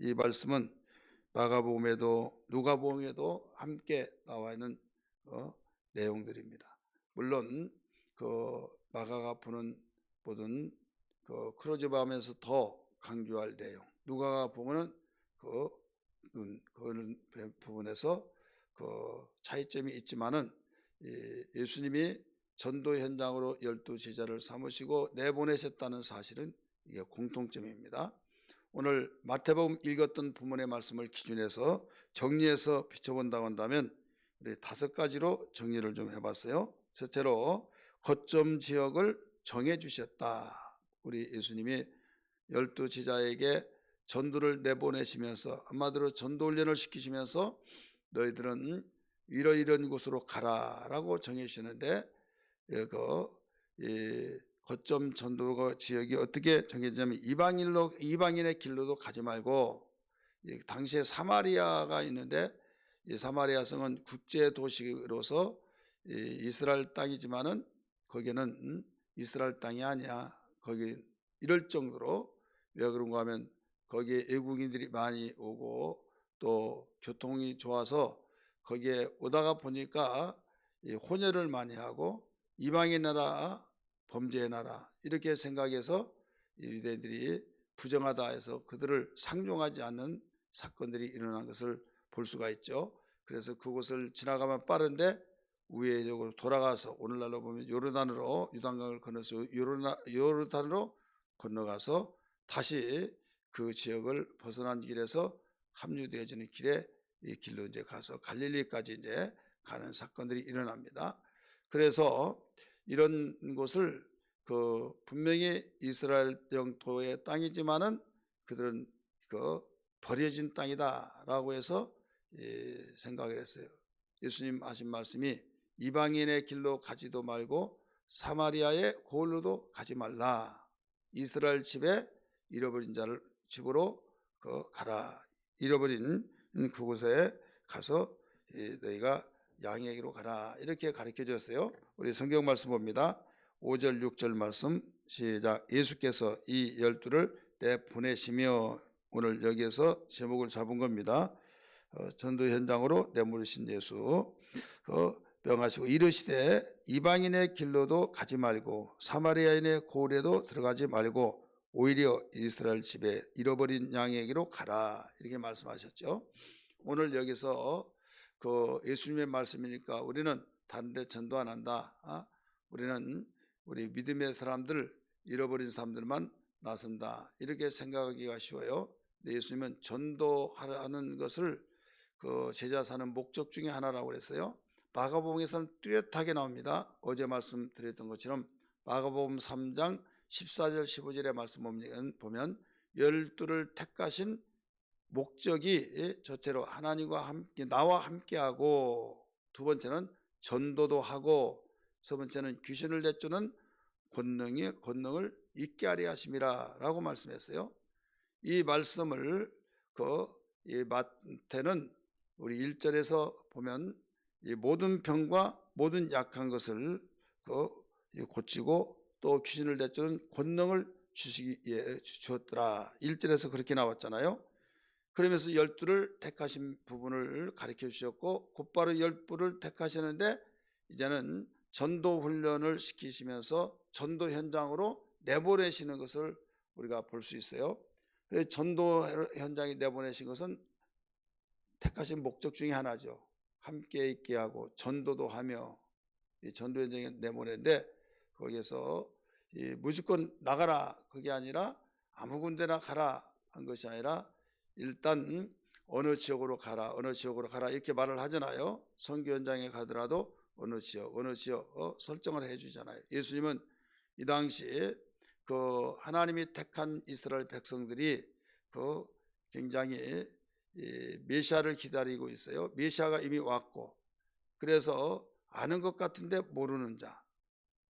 이 말씀은 마가복음에도 누가복음에도 함께 나와 있는 어, 내용들입니다. 물론 그 마가가 보는 보던 그 크로즈밤에서 더 강조할 내용, 누가가 보면은 그 눈, 그런 부분에서 그 차이점이 있지만은 이 예수님이 전도 현장으로 열두 제자를 삼으시고 내보내셨다는 사실은 이게 공통점입니다. 오늘 마태복음 읽었던 부문의 말씀을 기준해서 정리해서 비춰본다고 한다면 우리 다섯 가지로 정리를 좀 해봤어요. 첫째로 거점 지역을 정해 주셨다. 우리 예수님이 열두 제자에게 전도를 내보내시면서 한마디로 전도 훈련을 시키시면서 너희들은 이러 이런 곳으로 가라라고 정해 주시는데 그 거점 전도 지역이 어떻게 정해지냐면 이방인로 이방인의 길로도 가지 말고 당시에 사마리아가 있는데 이 사마리아 성은 국제 도시로서 이스라엘 땅이지만은 거기는 이스라엘 땅이 아니야. 거기 이럴 정도로 왜 그런가 하면 거기에 외국인들이 많이 오고 또 교통이 좋아서 거기에 오다가 보니까 혼혈을 많이 하고 이방의 나라 범죄의 나라 이렇게 생각해서 유대인들이 부정하다 해서 그들을 상종하지 않는 사건들이 일어난 것을 볼 수가 있죠. 그래서 그곳을 지나가면 빠른데 우회적으로 돌아가서 오늘날로 보면 요르단으로 유단강을 건너서 요르나, 요르단으로 건너가서 다시 그 지역을 벗어난 길에서 합류되어지는 길에 이 길로 이제 가서 갈릴리까지 이제 가는 사건들이 일어납니다. 그래서 이런 곳을 그 분명히 이스라엘 영토의 땅이지만은 그들은 그 버려진 땅이다라고 해서 예, 생각을 했어요. 예수님 하신 말씀이 이방인의 길로 가지도 말고 사마리아의 고을로도 가지 말라. 이스라엘 집에 잃어버린 자를 집으로 그 가라. 잃어버린 그곳에 가서 너희가 양에게로 가라. 이렇게 가르쳐 줬어요. 우리 성경 말씀 봅니다. 5절 6절 말씀 시작 예수께서 이 열두를 내 보내시며 오늘 여기에서 제목을 잡은 겁니다. 어, 전도 현장으로 내모르신 예수 어, 명하시고 이르시되 이방인의 길로도 가지 말고 사마리아인의 고을에도 들어가지 말고 오히려 이스라엘 집에 잃어버린 양에게로 가라 이렇게 말씀하셨죠. 오늘 여기서 그 예수님의 말씀이니까 우리는 다른 데 전도 안 한다. 어? 우리는 우리 믿음의 사람들 잃어버린 사람들만 나선다 이렇게 생각하기가 쉬워요. 예수님은 전도하는 것을 그 제자 사는 목적 중에 하나라고 그랬어요. 마가복음에서는 뚜렷하게 나옵니다. 어제 말씀드렸던 것처럼 마가복음 3장 14절 15절의 말씀 보면 열두를 택하신 목적이 첫째로 하나님과 함께 나와 함께하고 두 번째는 전도도 하고 세 번째는 귀신을 내쫓는 권능이 권능을 있게 하려 하심이라라고 말씀했어요. 이 말씀을 그이 마태는 우리 1절에서 보면 이 모든 병과 모든 약한 것을 그 고치고 또 귀신을 내쫓는 권능을 주시기에 주었더라. 1절에서 그렇게 나왔잖아요. 그러면서 열두를 택하신 부분을 가르쳐 주셨고 곧바로 열두를 택하시는데 이제는 전도 훈련을 시키시면서 전도 현장으로 내보내시는 것을 우리가 볼 수 있어요. 전도 현장에 내보내신 것은 택하신 목적 중에 하나죠. 함께 있게 하고 전도도 하며 이 전도 현장에 내보내는데 거기에서 무조건 나가라 그게 아니라 아무 군데나 가라 한 것이 아니라 일단 어느 지역으로 가라 어느 지역으로 가라 이렇게 말을 하잖아요. 선교 현장에 가더라도 어느 지역 어느 지역 어, 설정을 해주잖아요. 예수님은 이 당시 그 하나님이 택한 이스라엘 백성들이 그 굉장히 메시아를 기다리고 있어요. 메시아가 이미 왔고 그래서 아는 것 같은데 모르는 자,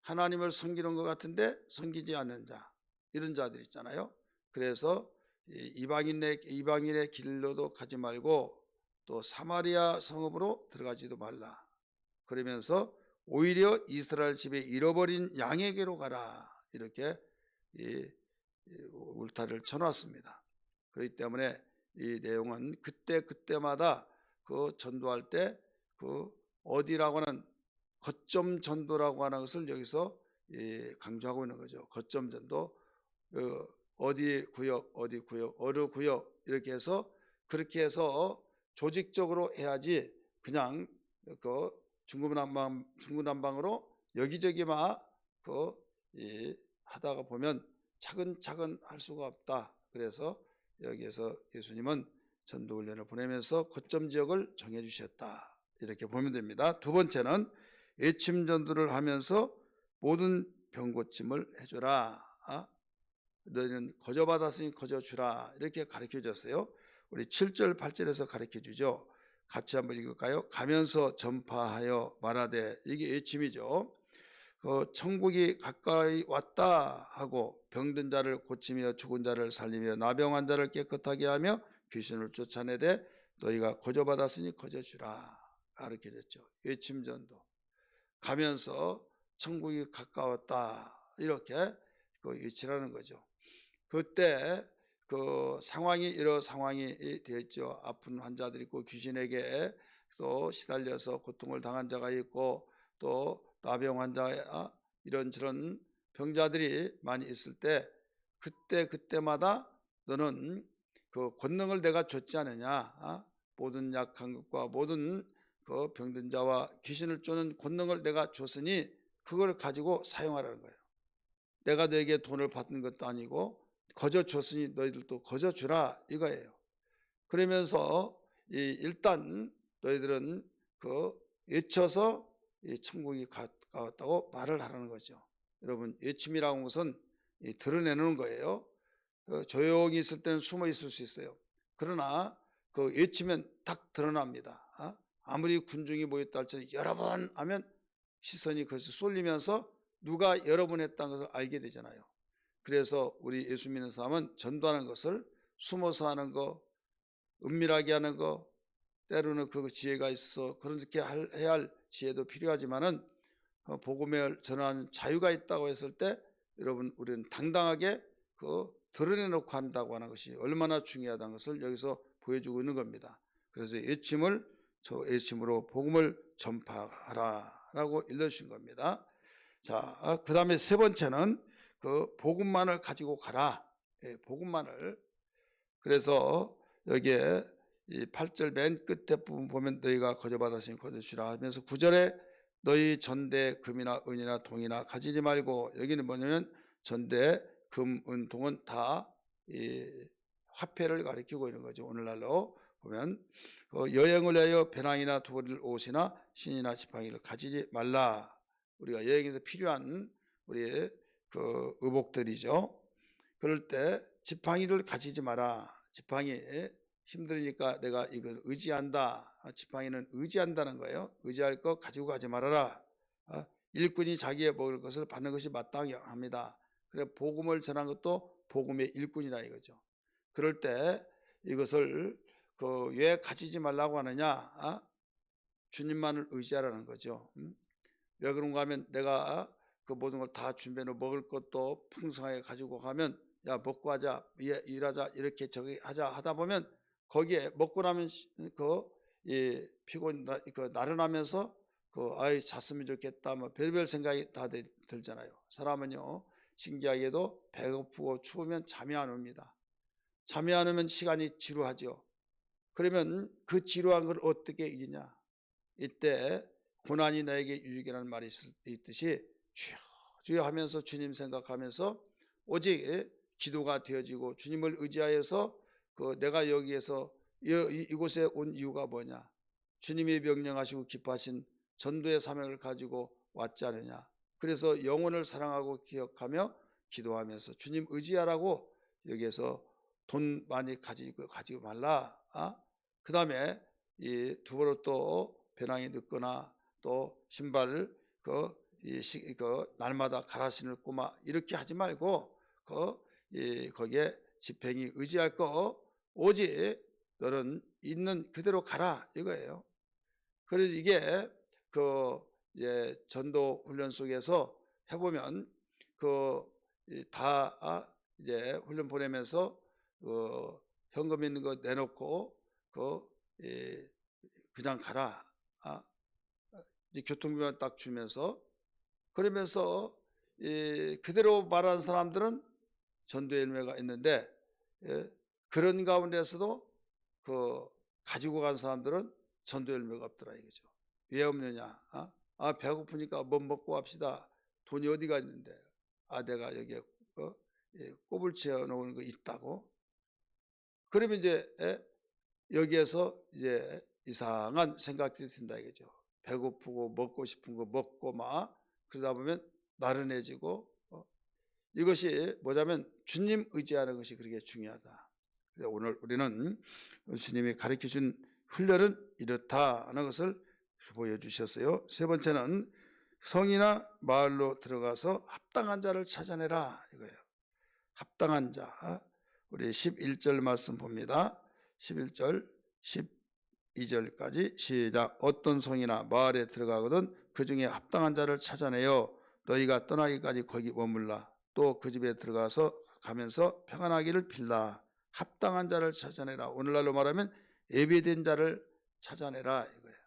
하나님을 섬기는 것 같은데 섬기지 않는 자 이런 자들 있잖아요. 그래서 이방인의 이방인의 길로도 가지 말고 또 사마리아 성읍으로 들어가지도 말라. 그러면서 오히려 이스라엘 집에 잃어버린 양에게로 가라 이렇게 이 울타리를 쳐놨습니다. 그렇기 때문에 이 내용은 그때 그때마다 그 전도할 때 그 어디라고 하는 거점 전도라고 하는 것을 여기서 이 강조하고 있는 거죠. 거점 전도 그 어디 구역 어디 구역 어느 구역 이렇게 해서 그렇게 해서 조직적으로 해야지 그냥 그 중구난방 중구난방으로 여기저기 막그 하다가 보면 차근차근 할 수가 없다. 그래서 여기에서 예수님은 전도 훈련을 보내면서 거점 지역을 정해 주셨다. 이렇게 보면 됩니다. 두 번째는 외침 전도를 하면서 모든 병 고침을 해줘라. 아? 너희는 거저 받았으니 거저 주라. 이렇게 가르쳐 줬어요. 우리 7절 8절에서 가르쳐 주죠. 같이 한번 읽을까요? 가면서 전파하여 말하되 이게 외침이죠. 그 천국이 가까이 왔다 하고 병든 자를 고치며 죽은 자를 살리며 나병한 자를 깨끗하게 하며 귀신을 쫓아내되 너희가 거저 받았으니 거저 주라 가르쳐 줬죠. 외침 전도 가면서 천국이 가까웠다 이렇게 그 외치라는 거죠. 그때 그 상황이 이런 상황이 되었죠. 아픈 환자들이 있고 귀신에게 또 시달려서 고통을 당한 자가 있고 또 나병 환자 이런 저런 병자들이 많이 있을 때 그때 그때마다 너는 그 권능을 내가 줬지 않느냐 어? 모든 약한 것과 모든 그 병든 자와 귀신을 쫓는 권능을 내가 줬으니 그걸 가지고 사용하라는 거예요. 내가 너에게 돈을 받는 것도 아니고 거저 줬으니 너희들도 거저 주라 이거예요. 그러면서 이 일단 너희들은 그 외쳐서 이 천국이 가까웠다고 말을 하라는 거죠. 여러분 외침이라고 하는 것은 이 드러내는 거예요. 그 조용히 있을 때는 숨어 있을 수 있어요. 그러나 그 외치면 딱 드러납니다. 어? 아무리 군중이 모였다 할지라도 여러 번 하면 시선이 그것이 쏠리면서 누가 여러 번 했다는 것을 알게 되잖아요. 그래서 우리 예수 믿는 사람은 전도하는 것을 숨어서 하는 거, 은밀하게 하는 거, 때로는 그 지혜가 있어 그렇게 할- 해야 할 지혜도 필요하지만은 어, 복음을 전하는 자유가 있다고 했을 때 여러분 우리는 당당하게 그 드러내놓고 한다고 하는 것이 얼마나 중요하다는 것을 여기서 보여주고 있는 겁니다. 그래서 예침을 저 예침으로 복음을 전파하라라고 일러주신 겁니다. 자, 그 다음에 세 번째는 그 복음만을 가지고 가라. 예, 복음만을. 그래서 여기에 이 8절 맨 끝에 부분 보면 너희가 거저받았으니 거저주라 하면서 9절에 너희 전대 금이나 은이나 동이나 가지지 말고 여기는 뭐냐면 전대 금, 은, 동은 다 이 화폐를 가리키고 있는 거죠. 오늘날로 보면 그 여행을 위하여 배낭이나 두벌 옷이나 신이나 지팡이를 가지지 말라. 우리가 여행에서 필요한 우리 그 의복들이죠. 그럴 때 지팡이를 가지지 마라. 지팡이 힘들으니까 내가 이걸 의지한다. 아, 지팡이는 의지한다는 거예요. 의지할 것 가지고 가지 말아라. 아, 일꾼이 자기의 먹을 것을 받는 것이 마땅합니다. 그래 복음을 전한 것도 복음의 일꾼이라 이거죠. 그럴 때 이것을 그 왜 가지지 말라고 하느냐? 아? 주님만을 의지하라는 거죠. 음? 왜 그런가 하면 내가 그 모든 걸 다 준비해 놓 먹을 것도 풍성하게 가지고 가면 야 먹고 하자 예, 일하자 이렇게 저기 하자 하다 보면 거기에 먹고 나면 그이 피곤 나, 그 나른하면서 그 아이 잤으면 좋겠다 뭐 별별 생각이 다 들- 들잖아요. 사람은요 신기하게도 배고프고 추우면 잠이 안 옵니다. 잠이 안 오면 시간이 지루하죠. 그러면 그 지루한 걸 어떻게 이기냐? 이때 고난이 나에게 유익이라는 말이 있- 있듯이 주여 주여 하면서 주님 생각하면서 오직 기도가 되어지고 주님을 의지하여서 그 내가 여기에서 이곳에 온 이유가 뭐냐? 주님이 명령하시고 기뻐하신 전도의 사명을 가지고 왔지 않느냐? 그래서 영혼을 사랑하고 기억하며 기도하면서 주님 의지하라고 여기에서 돈 많이 가지고 가지고 말라. 아? 그 다음에 이 두번로 또 배낭이 늦거나 또 신발 그, 이 시, 그 날마다 갈아 신을 꼬마 이렇게 하지 말고 그 이, 거기에 집행이 의지할 거 오직 너는 있는 그대로 가라 이거예요. 그래서 이게 그 이제 전도 훈련 속에서 해보면 그다 이제 훈련 보내면서 그 현금 있는 거 내놓고 그 예, 그냥 가라. 아, 이제 교통비만 딱 주면서 그러면서 예, 그대로 말하는 사람들은 전도의 열매가 있는데 예, 그런 가운데서도 그 가지고 간 사람들은 전도 열매가 없더라 이거죠. 왜 없느냐? 아, 아 배고프니까 뭐 먹고 합시다. 돈이 어디가 있는데? 아 내가 여기에 어, 예, 꼽을 채워 놓은 거 있다고. 그러면 이제 예, 여기에서 이제 이상한 생각들이 든다 이거죠. 배고프고 먹고 싶은 거 먹고 막 그러다 보면 나른해지고 어, 이것이 뭐냐면 주님 의지하는 것이 그렇게 중요하다. 오늘 우리는 주님이 가르쳐 준 훈련은 이렇다는 것을 보여주셨어요. 세 번째는 성이나 마을로 들어가서 합당한 자를 찾아내라 이거예요. 합당한 자. 우리 11절 말씀 봅니다. 11절, 12절까지 시작. 어떤 성이나 마을에 들어가거든 그 중에 합당한 자를 찾아내어 너희가 떠나기까지 거기 머물라. 또 그 집에 들어가서 가면서 평안하기를 빌라. 합당한 자를 찾아내라. 오늘날로 말하면 예배된 자를 찾아내라 이거예요.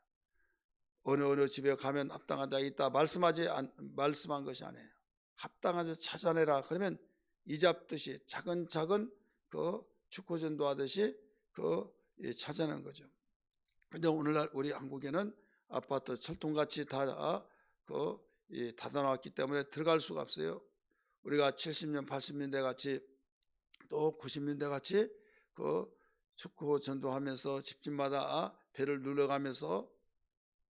어느 어느 집에 가면 합당한 자 있다 말씀하지 안, 말씀한 것이 아니에요. 합당한 자 찾아내라. 그러면 이잡듯이 차근차근 그 축구전도 하듯이 그 예, 찾아내는 거죠. 근데 오늘날 우리 한국에는 아파트 철통같이 다그 예, 닫아놨기 때문에 들어갈 수가 없어요. 우리가 70년, 80년대 같이 또 90년대 같이 그 축구 전도하면서 집집마다 배를 눌러가면서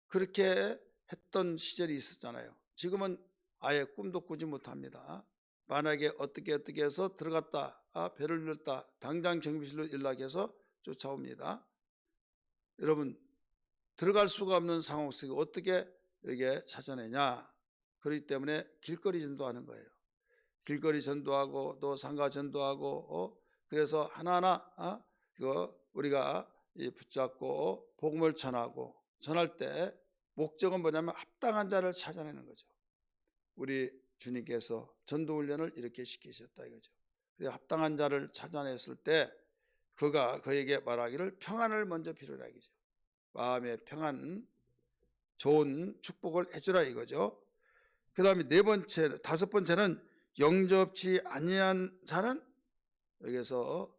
그렇게 했던 시절이 있었잖아요. 지금은 아예 꿈도 꾸지 못합니다. 만약에 어떻게 어떻게 해서 들어갔다, 아, 배를 눌렀다, 당장 경비실로 연락해서 쫓아옵니다. 여러분 들어갈 수가 없는 상황 속에 어떻게 여기에 찾아내냐? 그렇기 때문에 길거리 전도하는 거예요. 길거리 전도하고 또 상가 전도하고 어? 그래서 하나하나 어? 이거 우리가 이 붙잡고 복음을 전하고 전할 때 목적은 뭐냐면 합당한 자를 찾아내는 거죠. 우리 주님께서 전도 훈련을 이렇게 시키셨다 이거죠. 그래서 합당한 자를 찾아냈을 때 그가 그에게 말하기를 평안을 먼저 필요로 하기죠. 마음의 평안, 좋은 축복을 해주라 이거죠. 그 다음에 네 번째, 다섯 번째는 영접치 아니한 자는 여기서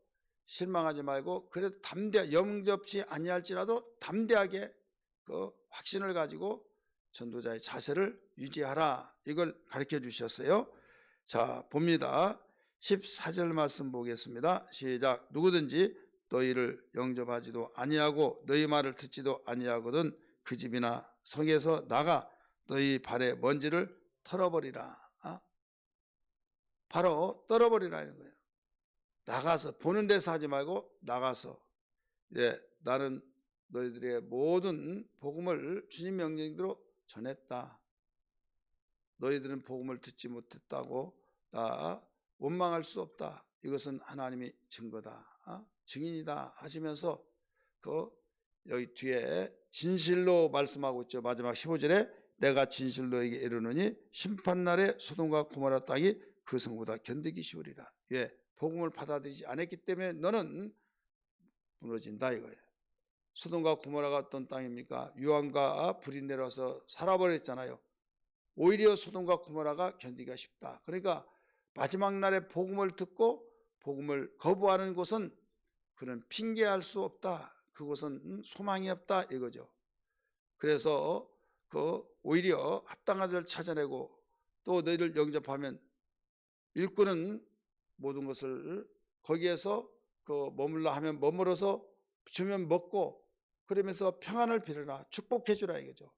실망하지 말고 그래도 담대 영접치 아니할지라도 담대하게 그 확신을 가지고 전도자의 자세를 유지하라 이걸 가르쳐 주셨어요. 자 봅니다. 14절 말씀 보겠습니다. 시작. 누구든지 너희를 영접하지도 아니하고 너희 말을 듣지도 아니하거든 그 집이나 성에서 나가 너희 발의 먼지를 털어버리라. 아? 바로 떨어버리라는 거예요. 나가서 보는 데서 하지 말고 나가서 예, 나는 너희들의 모든 복음을 주님 명령대로 전했다. 너희들은 복음을 듣지 못했다고 나 원망할 수 없다. 이것은 하나님이 증거다. 어? 증인이다 하시면서 그 여기 뒤에 진실로 말씀하고 있죠. 마지막 15절에 내가 진실로 너에게 이르노니 심판날에 소돔과 고모라 땅이 그 성보다 견디기 쉬우리라. 예, 복음을 받아들이지 않았기 때문에 너는 무너진다 이거예요. 소돔과 고모라가 어떤 땅입니까? 유황과 불이 내려와서 살아버렸잖아요. 오히려 소돔과 고모라가 견디기가 쉽다. 그러니까 마지막 날에 복음을 듣고 복음을 거부하는 곳은 그는 핑계할 수 없다. 그곳은 소망이 없다 이거죠. 그래서 그 오히려 합당한 자를 찾아내고 또 너희를 영접하면 일꾼은 모든 것을 거기에서 그 머물러 하면 머물어서 주면 먹고 그러면서 평안을 빌어라 축복해 주라 이거죠.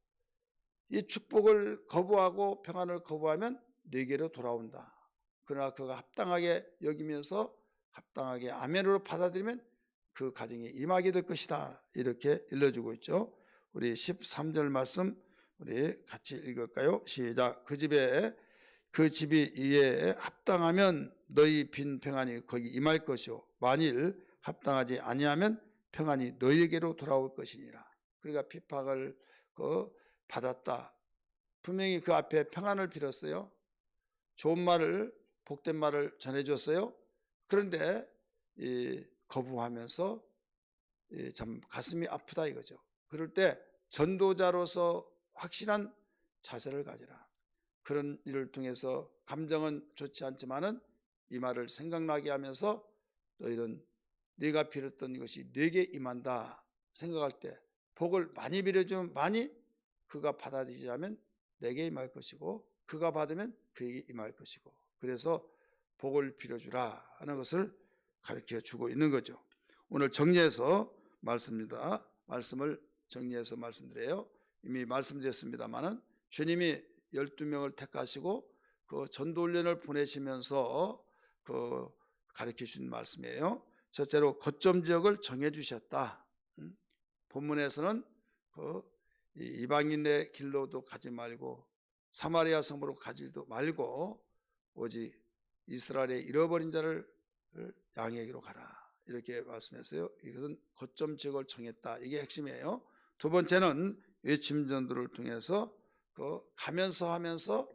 이 축복을 거부하고 평안을 거부하면 네게로 돌아온다. 그러나 그가 합당하게 여기면서 합당하게 아멘으로 받아들이면 그 가정이 임하게 될 것이다. 이렇게 일러주고 있죠. 우리 13절 말씀 우리 같이 읽을까요? 시작. 그 집에 그 집이 이에 합당하면 너희 빈 평안이 거기 임할 것이요. 만일 합당하지 아니하면 평안이 너희에게로 돌아올 것이니라. 그러니까 핍박을 그 받았다. 분명히 그 앞에 평안을 빌었어요. 좋은 말을 복된 말을 전해줬어요. 그런데 이 거부하면서 예, 참 가슴이 아프다 이거죠. 그럴 때 전도자로서 확실한 자세를 가지라. 그런 일을 통해서 감정은 좋지 않지만은 이 말을 생각나게 하면서 너희는 네가 빌었던 것이 네게 임한다 생각할 때 복을 많이 빌어주면 많이 그가 받아들이자면 내게 임할 것이고 그가 받으면 그에게 임할 것이고 그래서 복을 빌어주라 하는 것을 가르쳐 주고 있는 거죠. 오늘 정리해서 말씀입니다. 말씀을 정리해서 말씀드려요. 이미 말씀드렸습니다만은 주님이 12명을 택하시고 그 전도 훈련을 보내시면서 그 가르쳐 주신 말씀이에요. 첫째로 거점 지역을 정해 주셨다. 음? 본문에서는 그 이- 이방인의 길로도 가지 말고 사마리아 성으로 가지도 말고 오직 이스라엘의 잃어버린 자를 양에게로 가라. 이렇게 말씀했어요. 이것은 거점 지역을 정했다. 이게 핵심이에요. 두 번째는 외침 전도를 통해서 그 가면서 하면서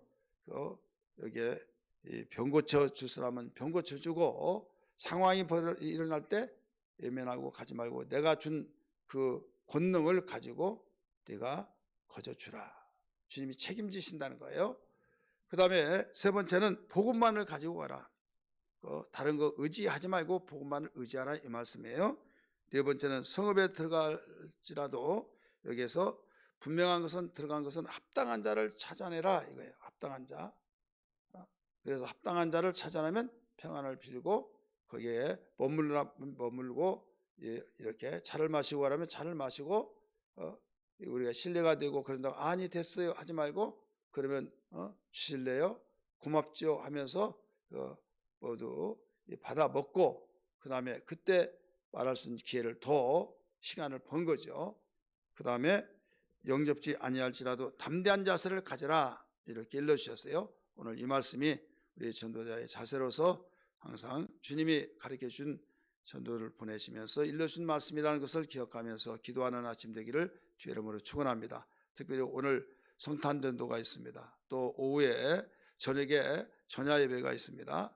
그 여기에 이병 고쳐 줄 사람은 병 고쳐 주고 상황이 일어날 때 외면하고 가지 말고 내가 준 그 권능을 가지고 네가 거저 주라. 주님이 책임지신다는 거예요. 그 다음에 세 번째는 복음만을 가지고 가라. 그 다른 거 의지하지 말고 복음만을 의지하라 이 말씀이에요. 네 번째는 성읍에 들어갈지라도 여기에서 분명한 것은 들어간 것은 합당한 자를 찾아내라 이거예요. 합당한 자. 어, 그래서 합당한 자를 찾아내면 평안을 빌고 거기에 머물러 머물고 예, 이렇게 차를 마시고 가라면 차를 마시고 어, 우리가 신뢰가 되고 그런다고 아니 됐어요 하지 말고 그러면 어, 주실래요? 고맙죠 하면서 어, 모두 이 받아 먹고 그 다음에 그때 말할 수 있는 기회를 더 시간을 번 거죠. 그 다음에 영접지 아니할지라도 담대한 자세를 가져라 이렇게 일러주셨어요. 오늘 이 말씀이 우리 전도자의 자세로서 항상 주님이 가르쳐 준 전도를 보내시면서 일러준 말씀이라는 것을 기억하면서 기도하는 아침 되기를 주의 이름으로 축원합니다. 특별히 오늘 성탄 전도가 있습니다. 또 오후에 저녁에 전야 예배가 있습니다.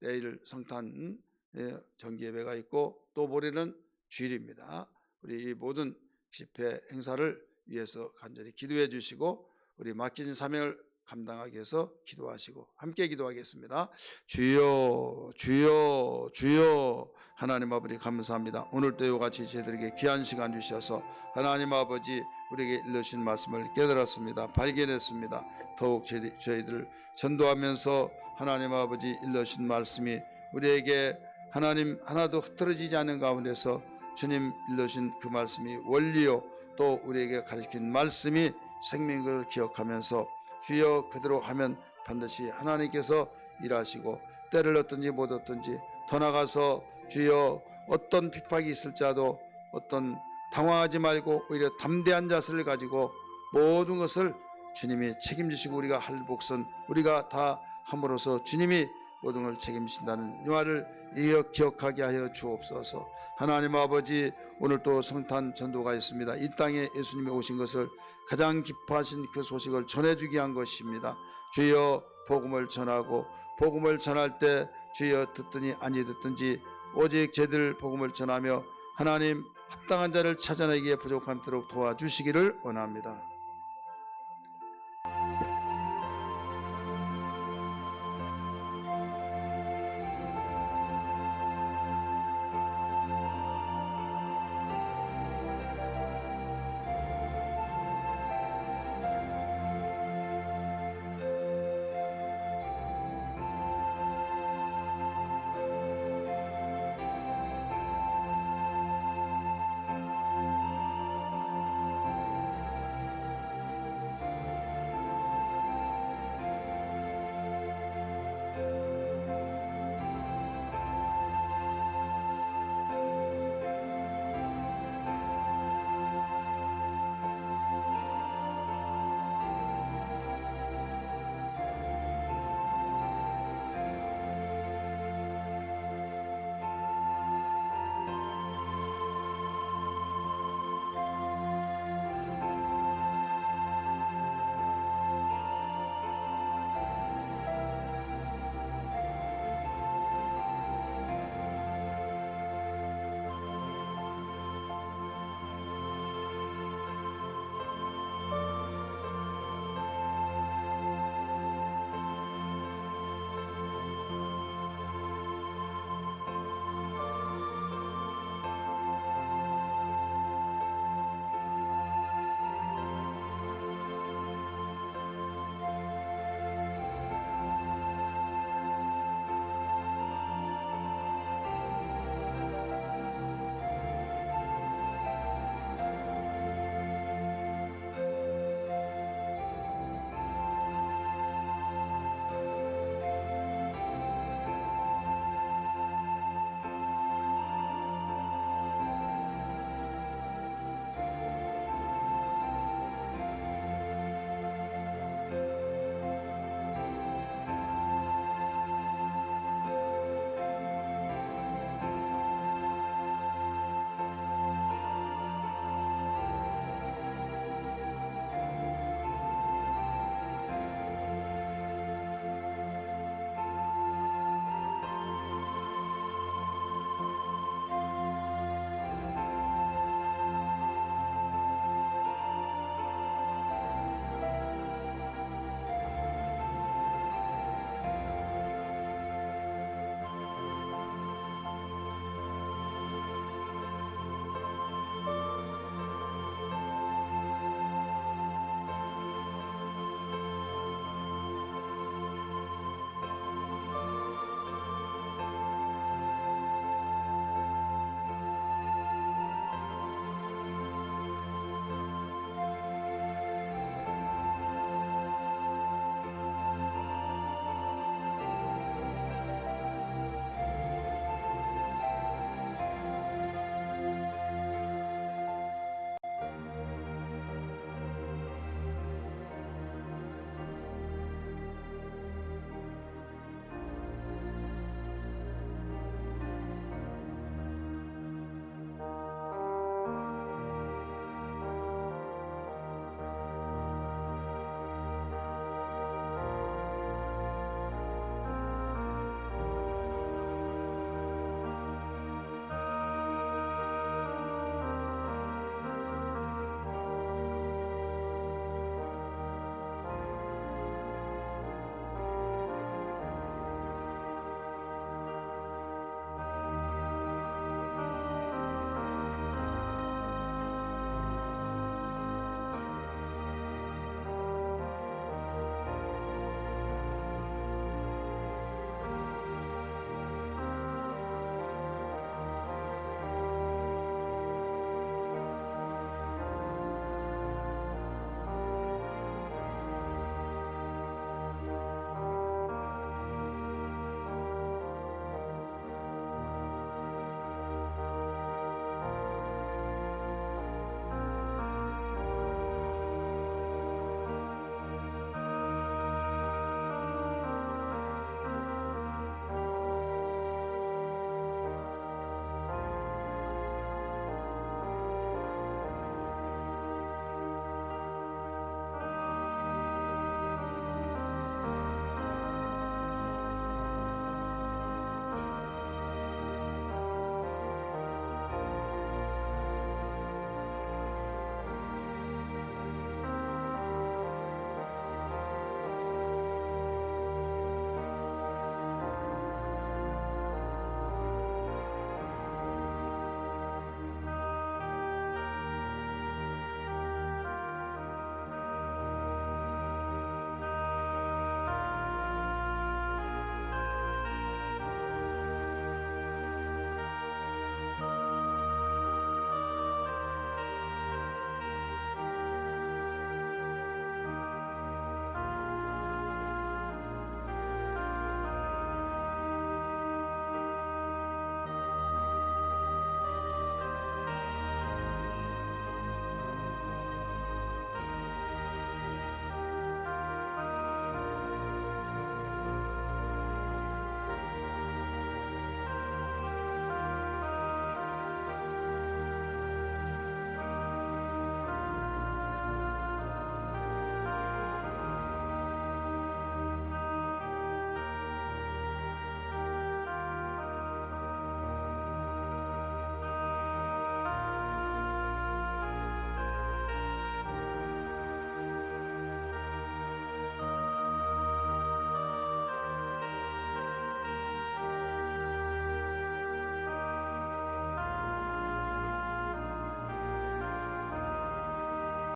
내일 성탄 예, 정기 예배가 있고 또 모레는 주일입니다. 우리 이 모든 집회 행사를 위해서 간절히 기도해 주시고 우리 맡긴 사명을 감당하기 위해서 기도하시고 함께 기도하겠습니다. 주여 주여 주여 하나님 아버지 감사합니다. 오늘도 이와 같이 저희들에게 귀한 시간 주셔서 하나님 아버지 우리에게 일러주신 말씀을 깨달았습니다. 발견했습니다. 더욱 저희- 저희들 전도하면서 하나님 아버지 일러주신 말씀이 우리에게 하나님 하나도 흐트러지지 않는 가운데서 주님 일러주신 그 말씀이 원리요 또 우리에게 가르친 말씀이 생명인 걸 기억하면서 주여 그대로 하면 반드시 하나님께서 일하시고 때를 얻든지 못 얻든지 더 나가서 주여 어떤 핍박이 있을지라도 어떤 당황하지 말고 오히려 담대한 자세를 가지고 모든 것을 주님이 책임지시고 우리가 할 몫은 우리가 다 함으로써 주님이 모든 걸 책임지신다는 이 말을 이어 기억하게 하여 주옵소서. 하나님 아버지 오늘 또 성탄 전도가 있습니다. 이 땅에 예수님이 오신 것을 가장 기뻐하신 그 소식을 전해주기 위한 것입니다. 주여 복음을 전하고 복음을 전할 때 주여 듣더니 아니 듣든지 오직 제들 복음을 전하며 하나님 합당한 자를 찾아내기에 부족함도록 도와주시기를 원합니다.